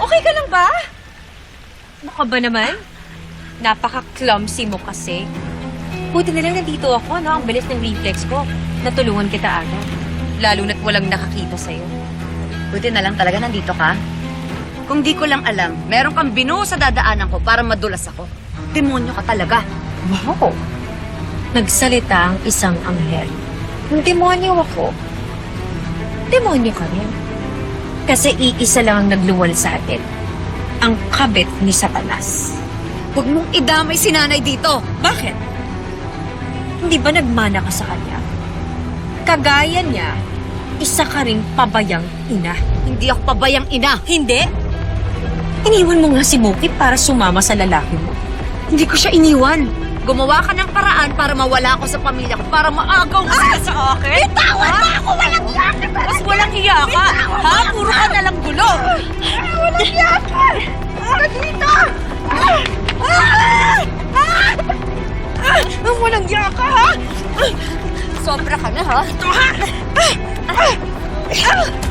Okay ka lang ba? Ano ka ba naman? Napaka-clumsy mo kasi. Buti na lang nandito ako, no? Ang bilis ng reflex ko. Natulungan kita agad. Lalo na't walang nakakita sa'yo. Buti na lang talaga nandito ka. Kung di ko lang alam, meron kang binuo sa dadaanan ko para madulas ako. Demonyo ka talaga. Wow! Nagsalita ang isang anghel. Demonyo ako, demonyo ka rin. Kasi iisa lang ang nagluwal sa atin. Ang kabit ni Satanas. Huwag mong idamay si nanay dito. Bakit? Hindi ba nagmana ka sa kanya? Kagaya niya, isa ka ring pabayang ina. Hindi ako pabayang ina. Hindi? Iniwan mo nga si Muki para sumama sa lalaki mo. Hindi ko siya iniwan. Gumawa ka ng paraan para mawala ako sa pamilya ko, para maagaw mo sila sa akin. Bitawan mo! Mas walang hiya ka! Ha? Puro ka na lang gulo! Walang yak! Ano dito? Ang walang hiya ka, ha? Sobra ka na, ha? Ito, ha? Basura!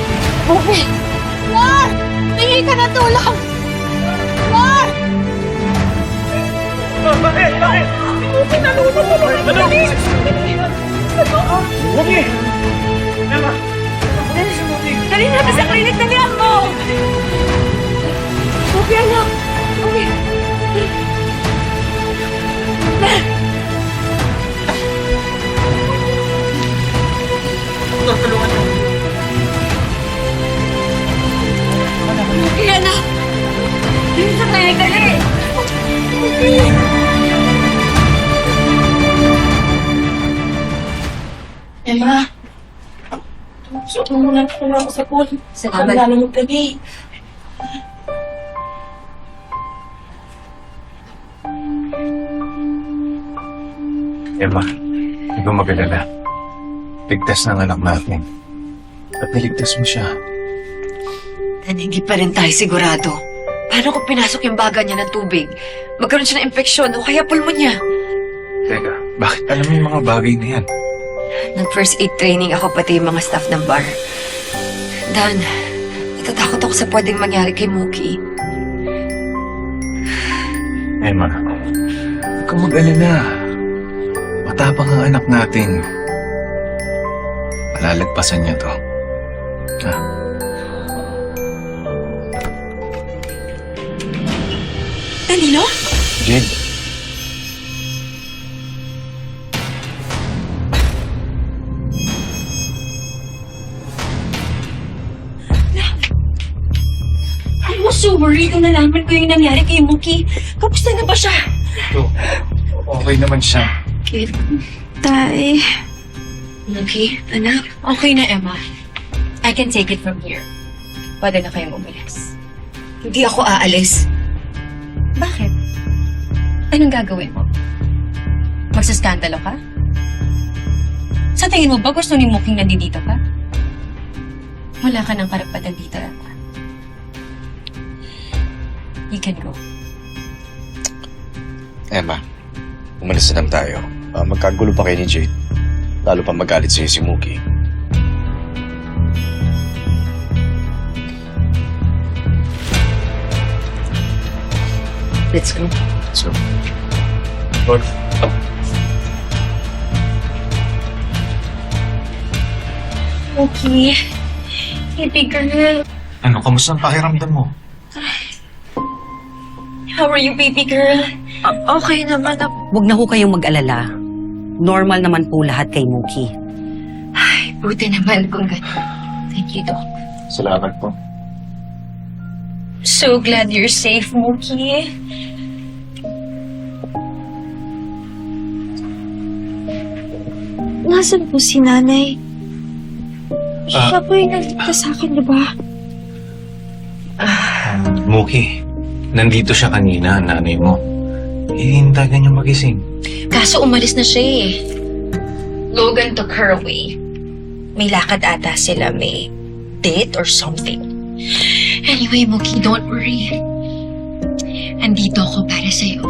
Muki! Muki! Tingin ka na tulong! Lord! Dali natin sa klinik na niyan mo! Okay, anak. Okay. Okay, So, muna ko na ako sa pool. Salamat. Ang mo gabi. Emma, hindi ko magalala. Ligtas ng anak natin. At niligtas mo siya. Dan, hindi pa rin tayo sigurado. Paano kung pinasok yung baga niya ng tubig? Magkaroon siya ng infeksyon o kaya pulmonya. Teka, bakit alam mo yung mga bagay na yan? Nag first aid training ako pati yung mga staff ng bar. Dan, natatakot ako sa pwedeng mangyari kay Mookie. Emma, huwag kang mag-alala. Matapang ang anak natin. Malalagpasan niya to. Ha? Danilo? Jade, worried nung nalaman ko yung nangyari kay Muki. Kamusta na ba siya? ito. Okay naman siya. Kid, tay. Mookie, anak. Okay na, Emma. I can take it from here. Pwede na kayong umalis. Hindi ako aalis. Bakit? Anong gagawin mo? Magsaskandalo ka? Sa tingin mo ba gusto ni Muking nandito ka? Wala ka ng karapatan dito, Emma. You can go. Emma, umalis na lang tayo. Ah, magkagulo pa kayo ni Jade. Lalo pa magalit sa'yo si Mookie. Let's go. So, Lord, Muki, baby girl. ano, kamusta ang pakiramdam mo? How are you, baby girl? okay naman. Huwag na ho kayong mag-alala. Normal naman po lahat kay Mookie. Ay, buti naman kung gano'n. Thank you, Doc. Salamat po. so glad you're safe, Mookie. Nasaan po si nanay? Ah. Siya po yung nagligtas sa akin, di ba? Muki, nandito siya kanina, nanay mo. Hihintagan niya magising. Kaso umalis na siya eh. Logan took her away. May lakad ata sila, may date or something. Anyway, Mookie, don't worry. Andito ako para sa'yo.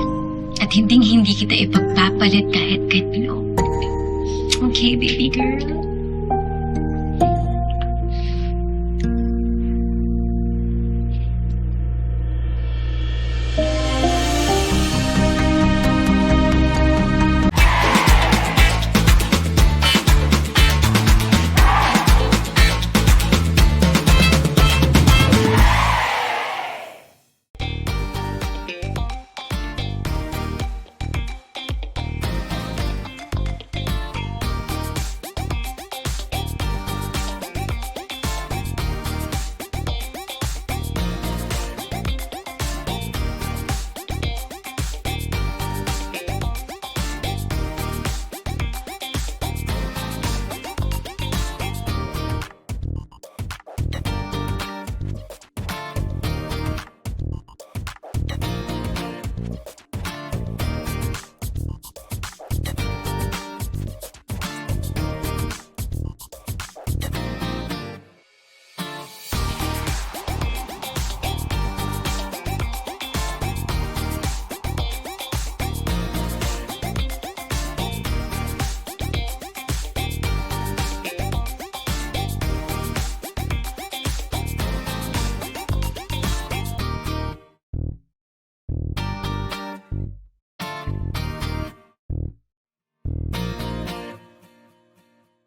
At hinding-hindi kita ipagpapalit kahit ano. Okay, baby girl?